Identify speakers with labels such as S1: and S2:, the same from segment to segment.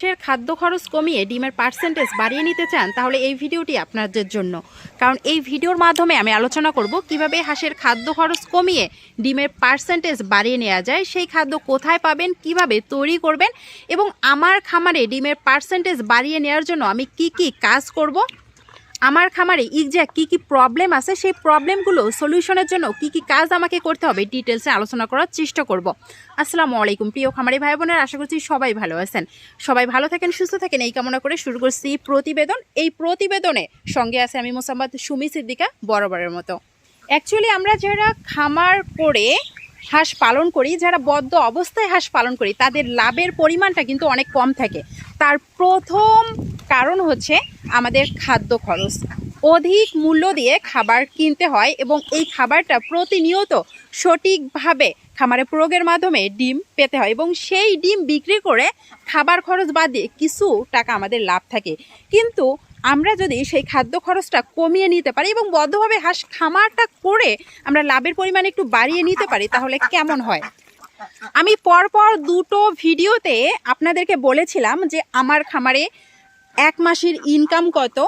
S1: হাঁসের খাদ্য খরচ কমিয়ে ডিমের পার্সেন্টেজ বাড়িয়ে নিতে চান, তাহলে এই ভিডিওটি আপনাদের জন্য। কারণ এই ভিডিওর মাধ্যমে আমি আলোচনা করব কীভাবে হাঁসের খাদ্য খরচ কমিয়ে ডিমের পার্সেন্টেজ বাড়িয়ে নেওয়া যায়, সেই খাদ্য কোথায় পাবেন, কীভাবে তৈরি করবেন এবং আমার খামারে ডিমের পার্সেন্টেজ বাড়িয়ে নেওয়ার জন্য আমি কি কি কাজ করব আমার খামারে এক্স্যাক্ট কী কী প্রবলেম আছে, সেই প্রবলেমগুলো সলিউশনের জন্য কি কি কাজ আমাকে করতে হবে ডিটেলসে আলোচনা করার চেষ্টা করব। আসসালামু আলাইকুম, প্রিয় খামারি ভাই বোনের, আশা করছি সবাই ভালো আছেন। সবাই ভালো থাকেন, সুস্থ থাকেন, এই কামনা করে শুরু করছি প্রতিবেদন। এই প্রতিবেদনে সঙ্গে আছে আমি মোসাম্মদ সুমি সিদ্দিকা, বরাবরের মতো। অ্যাকচুয়ালি আমরা যারা খামার করে হাঁস পালন করি, যারা বদ্ধ অবস্থায় হাঁস পালন করি, তাদের লাভের পরিমাণটা কিন্তু অনেক কম থাকে। তার প্রথম কারণ হচ্ছে আমাদের খাদ্য খরচ। অধিক মূল্য দিয়ে খাবার কিনতে হয় এবং এই খাবারটা প্রতিনিয়ত সঠিকভাবে খামারে প্রয়োগের মাধ্যমে ডিম পেতে হয় এবং সেই ডিম বিক্রি করে খাবার খরচ বাদ কিছু টাকা আমাদের লাভ থাকে। কিন্তু আমরা যদি সেই খাদ্য খরচটা কমিয়ে নিতে পারি এবং বদ্ধভাবে হাঁস খামারটা করে আমরা লাভের পরিমাণ একটু বাড়িয়ে নিতে পারি, তাহলে কেমন হয়? আমি পরপর দুটো ভিডিওতে আপনাদেরকে বলেছিলাম যে আমার খামারে এক মাসের ইনকাম কত?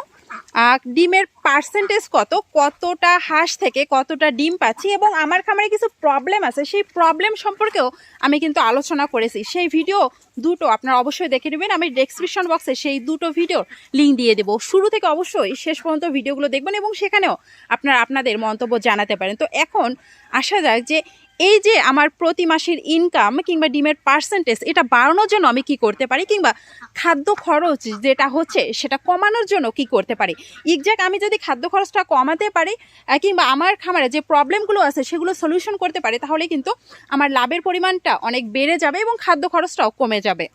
S1: ডিমের পার্সেন্টেজ কত? কতটা হাঁস থেকে কতটা ডিম পাচ্ছি? এবং আমার খামারে কিছু প্রবলেম আছে। সেই প্রবলেম সম্পর্কেও আমি কিন্তু আলোচনা করেছি। সেই ভিডিও দুটো আপনারা অবশ্যই দেখে নেবেন। আমি ডেসক্রিপশন বক্সে সেই দুটো ভিডিওর লিঙ্ক দিয়ে দেবো। শুরু থেকে অবশ্যই শেষ পর্যন্ত ভিডিওগুলো দেখবেন এবং সেখানেও আপনারা আপনাদের মন্তব্য জানাতে পারেন। তো এখন আসা যাক যে এই যে আমার প্রতি মাসের ইনকাম কিংবা ডিমের পার্সেন্টেজ এটা বাড়ানোর জন্য আমি কি করতে পারি? কিংবা খাদ্য খরচ যেটা হচ্ছে, সেটা কমানোর জন্য কি করতে পারি? এক্স্যাক্ট আমি যদি খাদ্য খরচটা কমাতে পারি কিংবা আমার খামারে যে প্রবলেমগুলো আছে, সেগুলো সলিউশন করতে পারি, তাহলে কিন্তু আমার লাভের পরিমাণটা অনেক বেড়ে যাবে এবং খাদ্য খরচটাও কমে যাবে।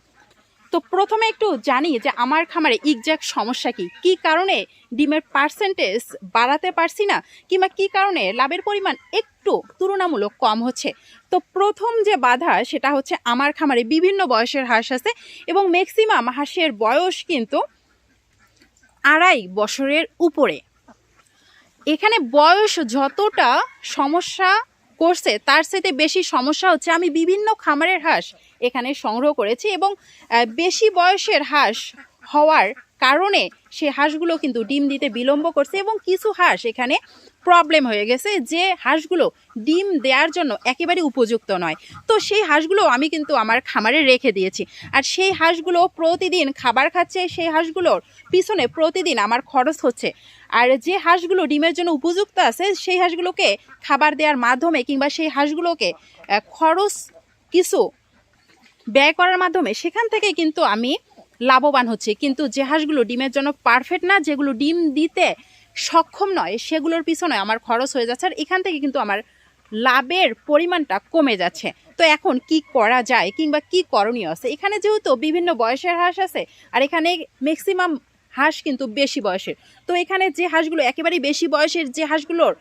S1: তো প্রথমে একটু জানি যে আমার খামারে এক্স্যাক্ট সমস্যা কি? কি কারণে ডিমের পার্সেন্টেজ বাড়াতে পারছি না কিংবা কি কারণে লাভের পরিমাণ একটু তুলনামূলক কম হচ্ছে। তো প্রথম যে বাধা সেটা হচ্ছে আমার খামারে বিভিন্ন বয়সের হাঁস আছে এবং ম্যাক্সিমাম হাঁসের বয়স কিন্তু আড়াই বছরের উপরে। এখানে বয়স যতটা সমস্যা করছে, তার সাথে বেশি সমস্যা হচ্ছে আমি বিভিন্ন খামারের হাঁস এখানে সংগ্রহ করেছি এবং বেশি বয়সের হাঁস হওয়ার কারণে সে হাঁসগুলো কিন্তু ডিম দিতে বিলম্ব করছে এবং কিছু হাঁস এখানে প্রবলেম হয়ে গেছে যে হাঁসগুলো ডিম দেওয়ার জন্য একেবারে উপযুক্ত নয়। তো সেই হাঁসগুলো আমি কিন্তু আমার খামারে রেখে দিয়েছি। আর সেই হাঁসগুলো প্রতিদিন খাবার খাচ্ছে, সেই হাঁসগুলোর পিছনে প্রতিদিন আমার খরচ হচ্ছে। আর যে হাঁসগুলো ডিমের জন্য উপযুক্ত আছে, সেই হাঁসগুলোকে খাবার দেওয়ার মাধ্যমে কিংবা সেই হাঁসগুলোকে খরচ কিছু ব্যয় করার মাধ্যমে সেখান থেকে কিন্তু আমি লাভবান হচ্ছে। কিন্তু যে হাঁসগুলো ডিমের জন্য পারফেক্ট না, যেগুলো ডিম দিতে সক্ষম নয়, সেগুলোর পিছনে আমার খরচ হয়ে যাচ্ছে আর এখান থেকে কিন্তু আমার লাভের পরিমাণটা কমে যাচ্ছে। তো এখন কি করা যায় কিংবা কি করণীয় আছে? এখানে যেহেতু বিভিন্ন বয়সের হাঁস আছে আর এখানে ম্যাক্সিমাম হাঁস কিন্তু বেশি বয়সের। তো এখানে যে হাঁসগুলো একেবারেই বেশি বয়সের যে হাঁসগুলোর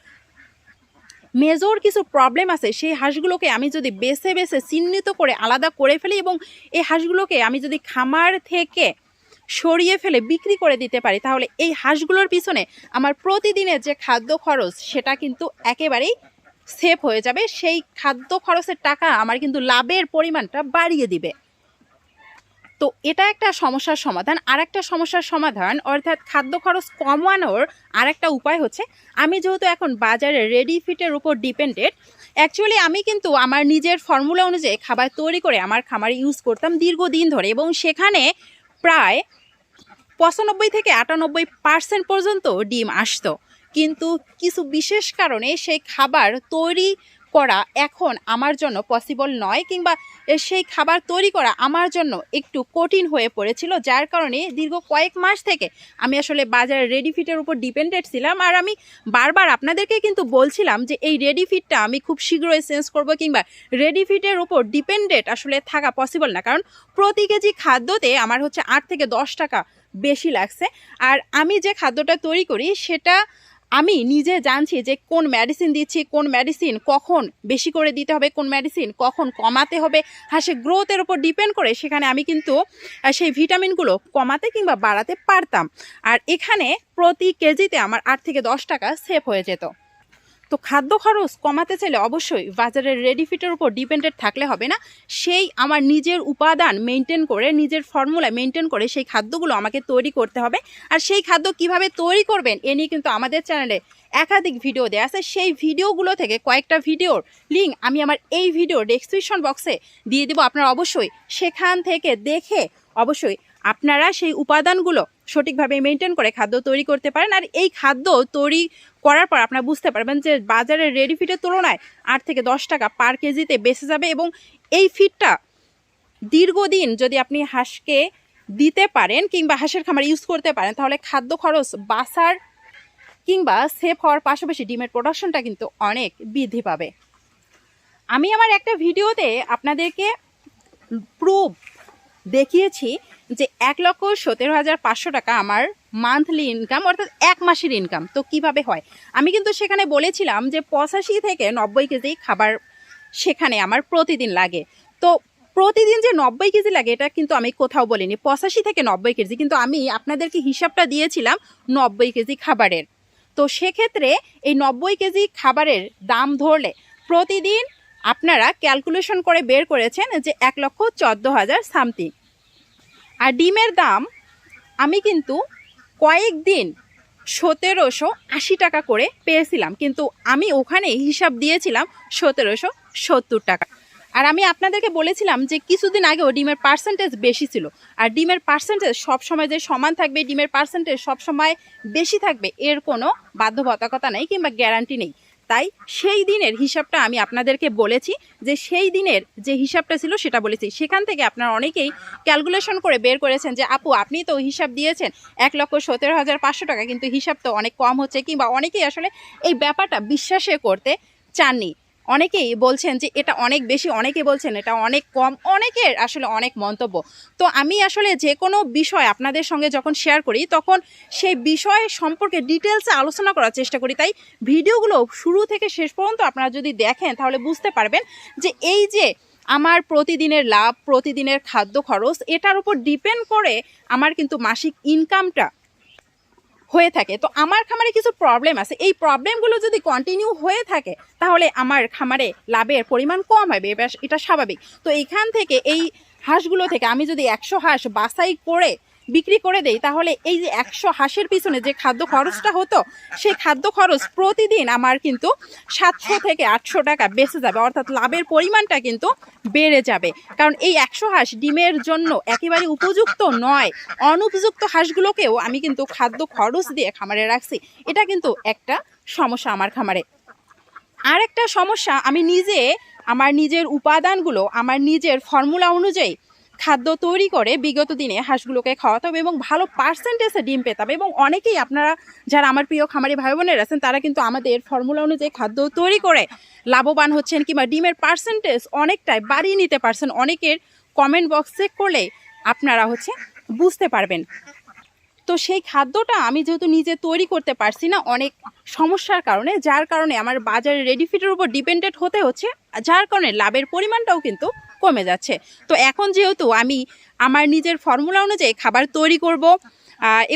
S1: মেজর কিছু প্রবলেম আছে, সেই হাঁসগুলোকে আমি যদি বেছে বেছে চিহ্নিত করে আলাদা করে ফেলি এবং এই হাঁসগুলোকে আমি যদি খামার থেকে সরিয়ে ফেলে বিক্রি করে দিতে পারি, তাহলে এই হাঁসগুলোর পিছনে আমার প্রতিদিনের যে খাদ্য খরচ, সেটা কিন্তু একেবারেই সেফ হয়ে যাবে। সেই খাদ্য খরচের টাকা আমার কিন্তু লাভের পরিমাণটা বাড়িয়ে দিবে। তো এটা একটা সমস্যার সমাধান আর একটা সমস্যার সমাধান, অর্থাৎ খাদ্য খরচ কমানোর আর একটা উপায় হচ্ছে, আমি যেহেতু এখন বাজারে রেডি ফিটের উপর ডিপেন্ডেড অ্যাকচুয়ালি আমি কিন্তু আমার নিজের ফর্মুলা অনুযায়ী খাবার তৈরি করে আমার খামারে ইউজ করতাম দীর্ঘদিন ধরে এবং সেখানে প্রায় পঁচানব্বই থেকে আটানব্বই পার্সেন্ট পর্যন্ত ডিম আসতো। কিন্তু কিছু বিশেষ কারণে সেই খাবার তৈরি করা এখন আমার জন্য পসিবল নয় কিংবা সেই খাবার তৈরি করা আমার জন্য একটু কঠিন হয়ে পড়েছিল, যার কারণে দীর্ঘ কয়েক মাস থেকে আমি আসলে বাজারে রেডি ফিটের উপর ডিপেন্ডেন্ট ছিলাম। আর আমি বারবার আপনাদেরকে কিন্তু বলছিলাম যে এই রেডি ফিটটা আমি খুব শীঘ্রই চেঞ্জ করব কিংবা রেডি ফিটের উপর ডিপেন্ডেন্ট আসলে থাকা পসিবল না। কারণ প্রতি কেজি খাদ্যতে আমার হচ্ছে আট থেকে দশ টাকা বেশি লাগছে। আর আমি যে খাদ্যটা তৈরি করি সেটা আমি নিজে জানছি যে কোন মেডিসিন দিচ্ছি, কোন মেডিসিন কখন বেশি করে দিতে হবে, কোন মেডিসিন কখন কমাতে হবে, হাঁসের গ্রোথের উপর ডিপেন্ড করে সেখানে আমি কিন্তু সেই ভিটামিনগুলো কমাতে কিংবা বাড়াতে পারতাম। আর এখানে প্রতি কেজিতে আমার আট থেকে দশ টাকা সেভ হয়ে যেত। তো খাদ্য খরচ কমাতে চাইলে অবশ্যই বাজারের রেডি ফিটের উপর ডিপেন্ডেড থাকলে হবে না। সেই আমার নিজের উপাদান মেনটেন করে, নিজের ফর্মুলা মেনটেন করে সেই খাদ্যগুলো আমাকে তৈরি করতে হবে। আর সেই খাদ্য কীভাবে তৈরি করবেন এ নিয়ে কিন্তু আমাদের চ্যানেলে একাধিক ভিডিও দেওয়া আছে। সেই ভিডিওগুলো থেকে কয়েকটা ভিডিওর লিঙ্ক আমি আমার এই ভিডিও ডেসক্রিপশন বক্সে দিয়ে দেবো। আপনারা অবশ্যই সেখান থেকে দেখে অবশ্যই আপনারা সেই উপাদানগুলো সঠিকভাবে মেনটেন করে খাদ্য তৈরি করতে পারেন। আর এই খাদ্য তৈরি করার পর আপনারা বুঝতে পারবেন যে বাজারের রেডি ফিটের তুলনায় আট থেকে দশ টাকা পার কেজিতে বেঁচে যাবে এবং এই ফিডটা দীর্ঘদিন যদি আপনি হাঁসকে দিতে পারেন কিংবা হাঁসের খামার ইউজ করতে পারেন, তাহলে খাদ্য খরচ বাসার কিংবা সেফ হওয়ার পাশাপাশি ডিমের প্রোডাকশনটা কিন্তু অনেক বৃদ্ধি পাবে। আমি আমার একটা ভিডিওতে আপনাদেরকে প্রুফ দেখিয়েছি যে এক লক্ষ সতেরো হাজার পাঁচশো টাকা আমার মান্থলি ইনকাম অর্থাৎ এক মাসের ইনকাম তো কীভাবে হয়? আমি কিন্তু সেখানে বলেছিলাম যে পঁচাশি থেকে নব্বই কেজি খাবার সেখানে আমার প্রতিদিন লাগে। তো প্রতিদিন যে নব্বই কেজি লাগে, এটা কিন্তু আমি কোথাও বলিনি। পঁচাশি থেকে নব্বই কেজি, কিন্তু আমি আপনাদেরকে হিসাবটা দিয়েছিলাম নব্বই কেজি খাবারের। তো সেক্ষেত্রে এই নব্বই কেজি খাবারের দাম ধরলে প্রতিদিন আপনারা ক্যালকুলেশন করে বের করেছেন যে এক লক্ষ চোদ্দ হাজার সামথিং আর ডিমের দাম আমি কিন্তু কয়েকদিন সতেরোশো আশি টাকা করে পেয়েছিলাম। কিন্তু আমি ওখানে হিসাব দিয়েছিলাম সতেরোশো সত্তর টাকা। আর আমি আপনাদেরকে বলেছিলাম যে কিছুদিন আগেও ডিমের পার্সেন্টেজ বেশি ছিল। আর ডিমের পার্সেন্টেজ সবসময় যে সমান থাকবে, ডিমের পার্সেন্টেজ সবসময় বেশি থাকবে, এর কোনো বাধ্যবাধকতা নেই কিংবা গ্যারান্টি নেই। তাই সেই দিনের হিসাবটা আমি আপনাদেরকে বলেছি যে সেই দিনের যে হিসাবটা ছিল সেটা বলেছি। সেখান থেকে আপনারা অনেকেই ক্যালকুলেশন করে বের করেছেন যে, আপু, আপনি তো হিসাব দিয়েছেন এক লক্ষ সতেরো হাজার পাঁচশো টাকা, কিন্তু হিসাব তো অনেক কম হচ্ছে। কিংবা অনেকেই আসলে এই ব্যাপারটা বিশ্বাসে করতে চাননি। অনেকেই বলছেন যে এটা অনেক বেশি অনেকে বলছেন এটা অনেক কম, অনেকের আসলে অনেক মন্তব্য। তো আমি আসলে যে কোনো বিষয় আপনাদের সঙ্গে যখন শেয়ার করি, তখন সেই বিষয় সম্পর্কে ডিটেলসে আলোচনা করার চেষ্টা করি। তাই ভিডিওগুলো শুরু থেকে শেষ পর্যন্ত আপনারা যদি দেখেন, তাহলে বুঝতে পারবেন যে এই যে আমার প্রতিদিনের লাভ, প্রতিদিনের খাদ্য খরচ, এটার উপর ডিপেন্ড করে আমার কিন্তু মাসিক ইনকামটা হয়ে থাকে। তো আমার খামারে কিছু প্রবলেম আছে। এই প্রবলেমগুলো যদি কন্টিনিউ হয়ে থাকে, তাহলে আমার খামারে লাভের পরিমাণ কম হবে। এটা স্বাভাবিক। তো এখান থেকে, এই হাঁসগুলো থেকে আমি যদি একশো হাঁস বাছাই করে বিক্রি করে দেই, তাহলে এই যে একশো হাঁসের পিছনে যে খাদ্য খরচটা হতো, সেই খাদ্য খরচ প্রতিদিন আমার কিন্তু সাতশো থেকে আটশো টাকা বেঁচে যাবে, অর্থাৎ লাভের পরিমাণটা কিন্তু বেড়ে যাবে। কারণ এই একশো হাঁস ডিমের জন্য একেবারে উপযুক্ত নয়, অনুপযুক্ত হাঁসগুলোকেও আমি কিন্তু খাদ্য খরচ দিয়ে খামারে রাখছি। এটা কিন্তু একটা সমস্যা আমার খামারে। আর একটা সমস্যা, আমি নিজে আমার নিজের উপাদানগুলো, আমার নিজের ফর্মুলা অনুযায়ী খাদ্য তৈরি করে বিগত দিনে হাঁসগুলোকে খাওয়াতে হবে এবং ভালো পার্সেন্টেজে ডিম পেতাম এবং অনেকেই আপনারা যারা আমার প্রিয় খামারি ভাই বোনের আছেন, তারা কিন্তু আমাদের ফর্মুলা অনুযায়ী খাদ্য তৈরি করে লাভবান হচ্ছেন কিংবা ডিমের পার্সেন্টেজ অনেকটাই বাড়িয়ে নিতে পারছেন। অনেকের কমেন্ট বক্স চেক করলে আপনারা হচ্ছে বুঝতে পারবেন। তো সেই খাদ্যটা আমি যেহেতু নিজে তৈরি করতে পারছি না, অনেক সমস্যার কারণে, যার কারণে আমার বাজারে রেডি ফিটের উপর ডিপেন্ডেন্ট হতে হচ্ছে, যার কারণে লাভের পরিমাণটাও কিন্তু কমে যাচ্ছে। তো এখন যেহেতু আমি আমার নিজের ফর্মুলা অনুযায়ী খাবার তৈরি করব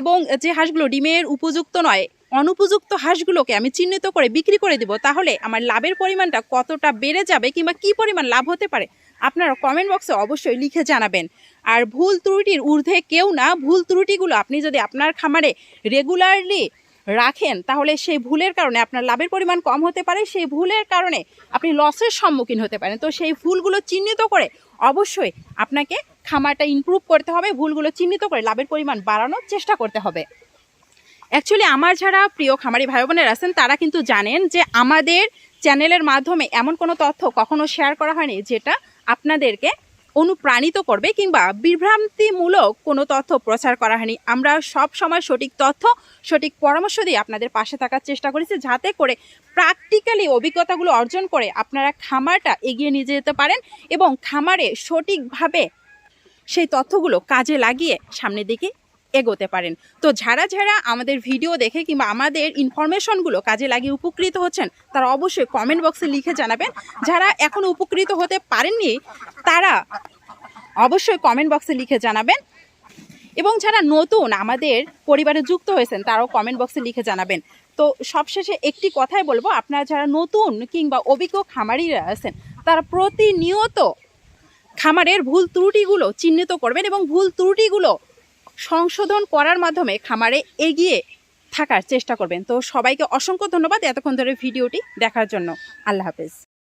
S1: এবং যে হাঁসগুলো ডিমের উপযুক্ত নয়, অনুপযুক্ত হাঁসগুলোকে আমি চিহ্নিত করে বিক্রি করে দিব, তাহলে আমার লাভের পরিমাণটা কতটা বেড়ে যাবে কিংবা কি পরিমাণ লাভ হতে পারে, আপনারা কমেন্ট বক্সে অবশ্যই লিখে জানাবেন। আর ভুল ত্রুটির ঊর্ধ্বে কেউ না, ভুল ত্রুটিগুলো আপনি যদি আপনার খামারে রেগুলারলি রাখেন, তাহলে সেই ভুলের কারণে, আপনার লাভের পরিমাণ কম হতে পারে, সেই ভুলের কারণে আপনি লসের সম্মুখীন হতে পারেন। তো সেই ভুলগুলো চিহ্নিত করে অবশ্যই আপনাকে খামারটা ইমপ্রুভ করতে হবে, ভুলগুলো চিহ্নিত করে লাভের পরিমাণ বাড়ানোর চেষ্টা করতে হবে। অ্যাকচুয়ালি আমার যারা প্রিয় খামারি ভাই বোনের আছেন, তারা কিন্তু জানেন যে আমাদের চ্যানেলের মাধ্যমে এমন কোনো তথ্য কখনো শেয়ার করা হয়নি যেটা আপনাদেরকে অনুপ্রাণিত করবে কিংবা বিভ্রান্তিমূলক কোনো তথ্য প্রচার করা হয়নি। আমরা সব সময় সঠিক তথ্য, সঠিক পরামর্শ দিয়ে আপনাদের পাশে থাকার চেষ্টা করেছি যাতে করে প্র্যাকটিক্যালি অভিজ্ঞতাগুলো অর্জন করে আপনারা খামারটা এগিয়ে নিয়ে যেতে পারেন এবং খামারে সঠিকভাবে সেই তথ্যগুলো কাজে লাগিয়ে সামনের দিকে এগোতে পারেন। তো যারা যারা আমাদের ভিডিও দেখে কিংবা আমাদের ইনফরমেশনগুলো কাজে লাগিয়ে উপকৃত হচ্ছেন, তারা অবশ্যই কমেন্ট বক্সে লিখে জানাবেন। যারা এখনও উপকৃত হতে পারেননি, তারা অবশ্যই কমেন্ট বক্সে লিখে জানাবেন। এবং যারা নতুন আমাদের পরিবারে যুক্ত হয়েছেন, তারাও কমেন্ট বক্সে লিখে জানাবেন। তো সবশেষে একটি কথাই বলব, আপনারা যারা নতুন কিংবা অভিজ্ঞ খামারিরা আছেন, তারা প্রতিনিয়ত খামারের ভুল ত্রুটিগুলো চিহ্নিত করবেন এবং ভুল ত্রুটিগুলো সংশোধন করার মাধ্যমে খামারে এগিয়ে থাকার চেষ্টা করবেন। তো সবাইকে অসংখ্য ধন্যবাদ এতক্ষণ ধরে ভিডিওটি দেখার জন্য। আল্লাহ হাফেজ।